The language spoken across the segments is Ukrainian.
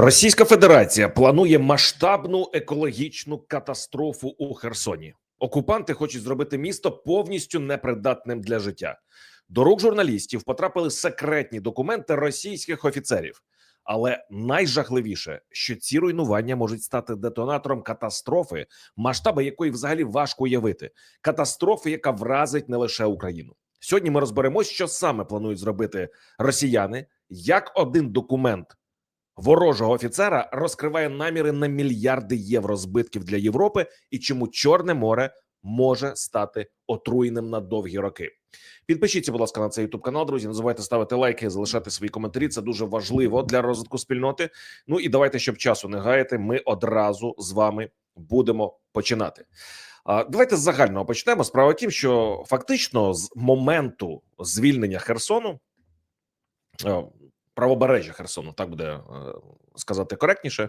Російська Федерація планує масштабну екологічну катастрофу у Херсоні. Окупанти хочуть зробити місто повністю непридатним для життя. До рук журналістів потрапили секретні документи російських офіцерів. Але найжахливіше, що ці руйнування можуть стати детонатором катастрофи, масштаби якої взагалі важко уявити. Катастрофи, яка вразить не лише Україну. Сьогодні ми розберемось, що саме планують зробити росіяни, як один документ ворожого офіцера розкриває наміри на мільярди євро збитків для Європи і чому Чорне море може стати отруєним на довгі роки. Підпишіться, будь ласка, на цей youtube канал. Друзі. Не забувайте ставити лайки, залишати свої коментарі. Це дуже важливо для розвитку спільноти. Ну і давайте, щоб часу не гаяти, ми одразу з вами будемо починати. Давайте з загального почнемо. Справа в тім, що фактично з моменту звільнення Херсону. Правобережжя Херсону, так буде е, сказати коректніше. Е,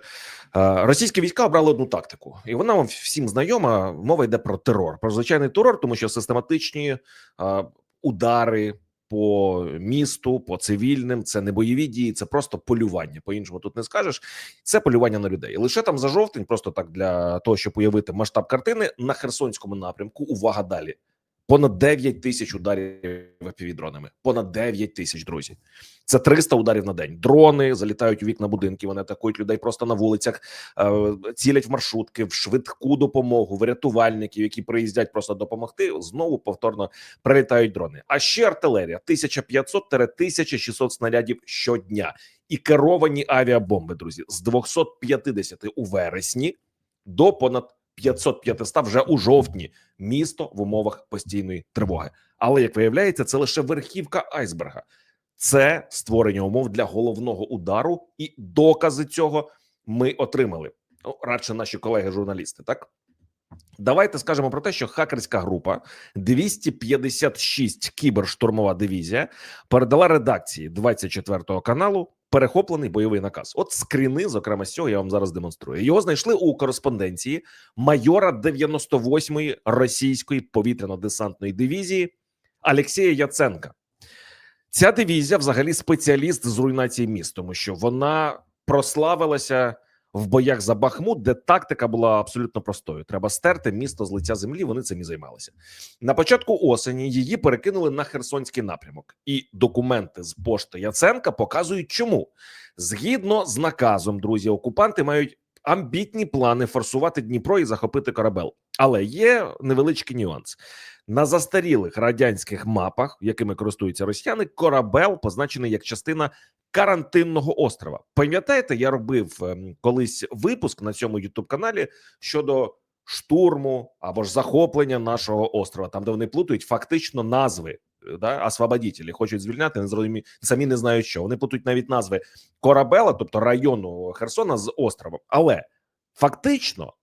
Російські війська обрали одну тактику, і вона вам всім знайома. Мова йде про терор, про звичайний терор, тому що систематичні е, удари по місту, по цивільним, це не бойові дії, це просто полювання. По іншому тут не скажеш. Це полювання на людей. Лише там за жовтень, просто так для того, щоб уявити масштаб картини на Херсонському напрямку. Увага далі. Понад 9 тисяч ударів півдронами. Понад 9 тисяч, друзі. Це 300 ударів на день. Дрони залітають у вікна будинків. Вони атакують людей просто на вулицях, е, цілять в маршрутки, в швидку допомогу, в рятувальників, які приїздять просто допомогти. Знову повторно прилітають дрони. А ще артилерія: 1500-1600 снарядів щодня і керовані авіабомби. Друзі, з 250 у вересні до понад 500-500 вже у жовтні. Місто в умовах постійної тривоги. Але як виявляється, це лише верхівка айсберга. Це створення умов для головного удару, і докази цього ми отримали. Ну, радше наші колеги-журналісти. Так давайте скажемо про те, що хакерська група 256 кіберштурмова дивізія передала редакції 24 каналу перехоплений бойовий наказ. От скріни, зокрема, з цього я вам зараз демонструю. Його знайшли у кореспонденції майора 98-ї російської повітряно-десантної дивізії Алексія Яценка. Ця дивізія, взагалі, спеціаліст з руйнації міст, тому що вона прославилася в боях за Бахмут, де тактика була абсолютно простою. Треба стерти місто з лиця землі. Вони цим і займалися. На початку осені її перекинули на Херсонський напрямок, і документи з пошти Яценка показують, чому згідно з наказом, друзі, окупанти мають амбітні плани форсувати Дніпро і захопити корабель. Але є невеличкий нюанс. На застарілих радянських мапах, якими користуються росіяни, корабел позначений як частина карантинного острова. Пам'ятаєте, я робив ем, колись випуск на цьому youtube каналі щодо штурму або ж захоплення нашого острова, там де вони плутають фактично назви. е, Да, освободітелі хочуть звільняти, не зрозумі самі не знають, що вони плутають навіть назви корабела, тобто району Херсона з островом. Але фактично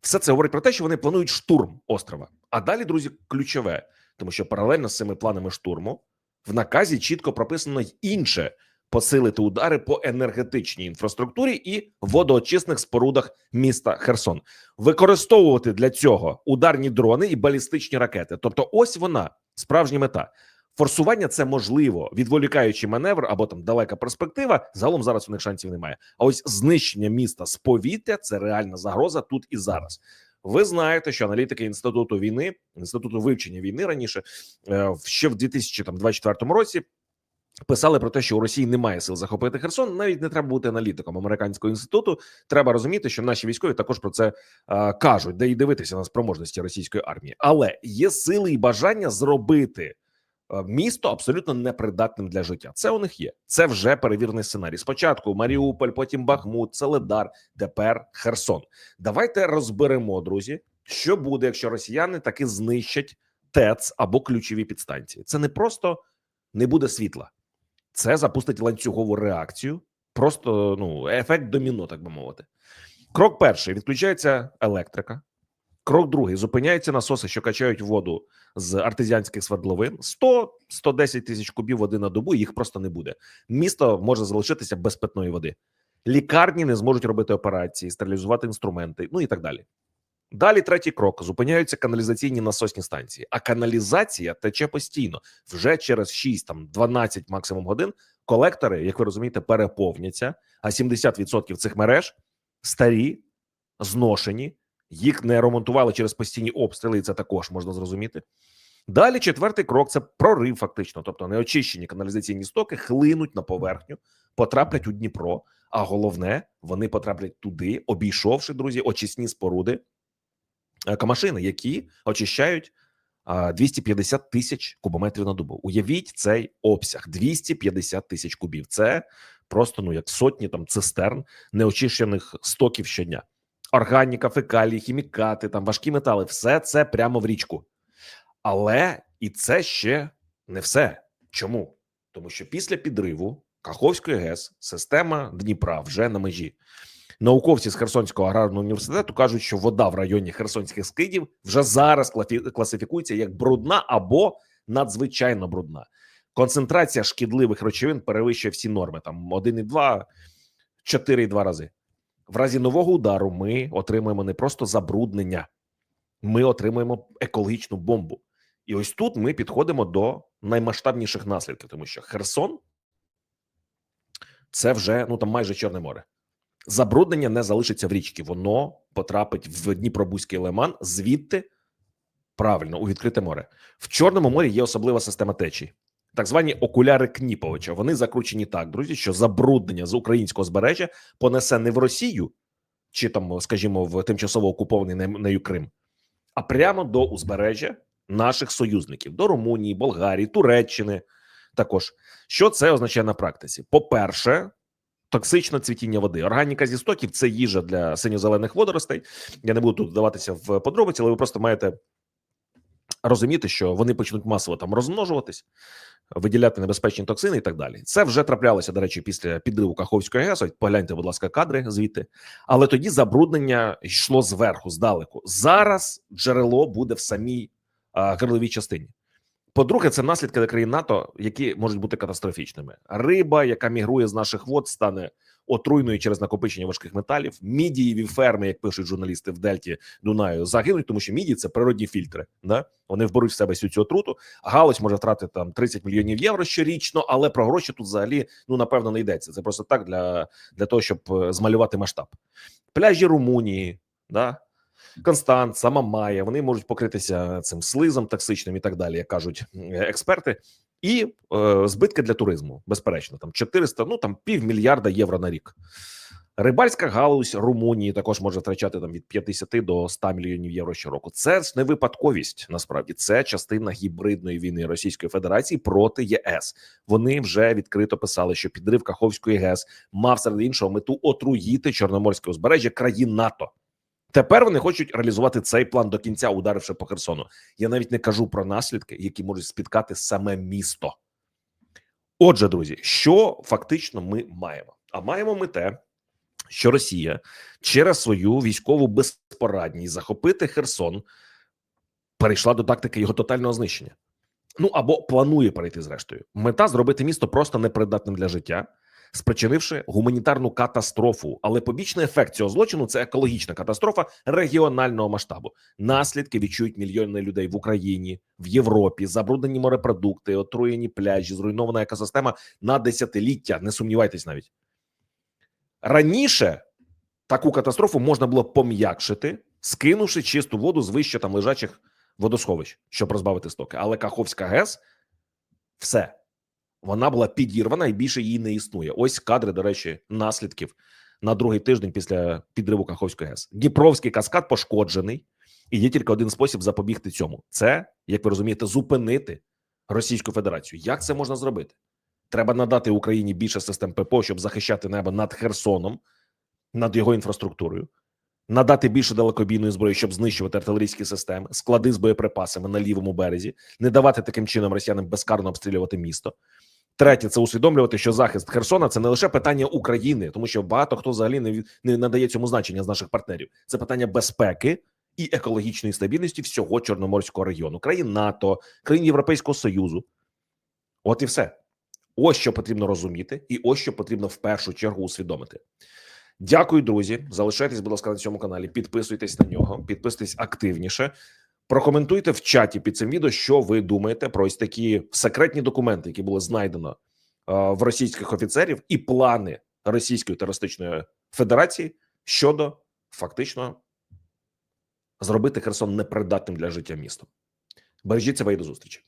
все це говорить про те, що вони планують штурм острова. А далі, друзі, ключове, тому що паралельно з цими планами штурму в наказі чітко прописано інше посилити удари по енергетичній інфраструктурі і водоочисних спорудах міста Херсон, використовувати для цього ударні дрони і балістичні ракети. Тобто, ось вона справжня мета. Форсування це можливо, відволікаючи маневр або там далека перспектива. Загалом зараз у них шансів немає. А ось знищення міста з повітря це реальна загроза тут і зараз. Ви знаєте, що аналітики інституту війни, інституту вивчення війни раніше е, ще в 2024 році писали про те, що у Росії немає сил захопити Херсон. Навіть не треба бути аналітиком американського інституту. Треба розуміти, що наші військові також про це е, кажуть, де і дивитися на спроможності російської армії. Але є сили і бажання зробити місто абсолютно непридатним для життя. Це у них є. Це вже перевірений сценарій. Спочатку Маріуполь, потім Бахмут, Целедар, тепер Херсон. Давайте розберемо, друзі, що буде, якщо росіяни таки знищать ТЕЦ або ключові підстанції. Це не просто не буде світла, це запустить ланцюгову реакцію, просто ну ефект доміно, так би мовити. Крок перший: відключається електрика. Крок другий зупиняються насоси, що качають воду з артезіанських свердловин. 100-110 тисяч кубів води на добу. Їх просто не буде. Місто може залишитися без питної води. Лікарні не зможуть робити операції, стерилізувати інструменти, ну і так далі. Далі третій крок: зупиняються каналізаційні насосні станції. А каналізація тече постійно вже через 6, там 12 максимум годин. колектори, як ви розумієте, переповняться, а 70% цих мереж старі, зношені, їх не ремонтували через постійні обстріли, і це також можна зрозуміти. Далі четвертий крок це прорив, фактично, тобто неочищені каналізаційні стоки хлинуть на поверхню, потраплять у Дніпро. А головне, вони потраплять туди, обійшовши друзі, очисні споруди камашини, які очищають 250 тисяч кубометрів на добу. Уявіть цей обсяг: 250 тисяч кубів. Це просто ну як сотні там цистерн неочищених стоків щодня. Органіка, фекалії, хімікати, там важкі метали, все це прямо в річку. Але і це ще не все. Чому? Тому що після підриву Каховської ГЕС система Дніпра вже на межі. Науковці з Херсонського аграрного університету кажуть, що вода в районі Херсонських скидів вже зараз класифікується як брудна або надзвичайно брудна. Концентрація шкідливих речовин перевищує всі норми. Там 1,2, 4,2 рази. В разі нового удару ми отримаємо не просто забруднення, ми отримаємо екологічну бомбу. І ось тут ми підходимо до наймасштабніших наслідків, тому що Херсон це вже ну там майже Чорне море. Забруднення не залишиться в річці, воно потрапить в Дніпробузький лиман, звідти правильно у відкрите море. В Чорному морі є особлива система течій, так звані окуляри Кніповича. Вони закручені так, друзі, що забруднення з українського збережжя понесе не в Росію, чи там, скажімо, в тимчасово окупований нею Крим, а прямо до узбережжя наших союзників до Румунії, Болгарії, Туреччини. Також що це означає на практиці? По-перше, токсичне цвітіння води. Органіка зі стоків це їжа для синьо-зелених водоростей. Я не буду тут вдаватися в подробиці, але ви просто маєте розуміти, що вони почнуть масово там розмножуватись, виділяти небезпечні токсини і так далі. Це вже траплялося, до речі, після підриву Каховської ГЕС. Погляньте, будь ласка, кадри звідти. Але тоді забруднення йшло зверху, здалеку. Зараз джерело буде в самій а, гирловій частині. По-друге, це наслідки для країн НАТО, які можуть бути катастрофічними. Риба, яка мігрує з наших вод, стане отруйною через накопичення важких металів. Мідієві ферми, як пишуть журналісти в Дельті Дунаю, загинуть, тому що міді це природні фільтри. Да? Вони вберуть в себе всю цю отруту. Галузь може втратити там 30 мільйонів євро щорічно, але про гроші тут взагалі ну напевно не йдеться. Це просто так для, для того, щоб е, змалювати масштаб. Пляжі Румунії, да? Констанца, Мамая, вони можуть покритися цим слизом токсичним і так далі, як кажуть е, експерти. І е, збитки для туризму, безперечно, там 400, ну там півмільярда євро на рік. Рибальська галузь Румунії також може втрачати там від 50 до 100 мільйонів євро щороку. Це ж не випадковість. Насправді це частина гібридної війни Російської Федерації проти ЄС. Вони вже відкрито писали, що підрив Каховської ГЕС мав серед іншого мету отруїти Чорноморське узбережжя країн НАТО. Тепер вони хочуть реалізувати цей план до кінця, ударивши по Херсону. Я навіть не кажу про наслідки, які можуть спіткати саме місто. Отже, друзі, що фактично ми маємо? А маємо ми те, що Росія через свою військову безпорадність захопити Херсон перейшла до тактики його тотального знищення. Ну або планує перейти зрештою. Мета зробити місто просто непридатним для життя, спричинивши гуманітарну катастрофу. Але побічний ефект цього злочину це екологічна катастрофа регіонального масштабу. Наслідки відчують мільйони людей в Україні, в Європі, забруднені морепродукти, отруєні пляжі, зруйнована екосистема на десятиліття. Не сумнівайтесь навіть раніше. Таку катастрофу можна було пом'якшити, скинувши чисту воду з вище там лежачих водосховищ, щоб розбавити стоки. Але Каховська ГЕС все вона була підірвана і більше її не існує. Ось кадри, до речі, наслідків на другий тиждень після підриву Каховської ГЕС. Дніпровський каскад пошкоджений, і є тільки один спосіб запобігти цьому: це, як ви розумієте, зупинити Російську Федерацію. Як це можна зробити? Треба надати Україні більше систем ППО, щоб захищати небо над Херсоном, над його інфраструктурою. Надати більше далекобійної зброї, щоб знищувати артилерійські системи, склади з боєприпасами на лівому березі, не давати таким чином росіянам безкарно обстрілювати місто. Третє це усвідомлювати, що захист Херсона це не лише питання України, тому що багато хто взагалі не, не надає цьому значення з наших партнерів. Це питання безпеки і екологічної стабільності всього Чорноморського регіону, країн НАТО, країн Європейського Союзу. От і все. Ось що потрібно розуміти, і ось що потрібно в першу чергу усвідомити. Дякую, друзі. Залишайтесь, будь ласка, на цьому каналі. Підписуйтесь на нього, підписуйтесь активніше. Прокоментуйте в чаті під цим відео, що ви думаєте про ось такі секретні документи, які були знайдено е, в російських офіцерів, і плани Російської терористичної федерації щодо фактично зробити Херсон непридатним для життя містом. Бережіться себе і до зустрічі.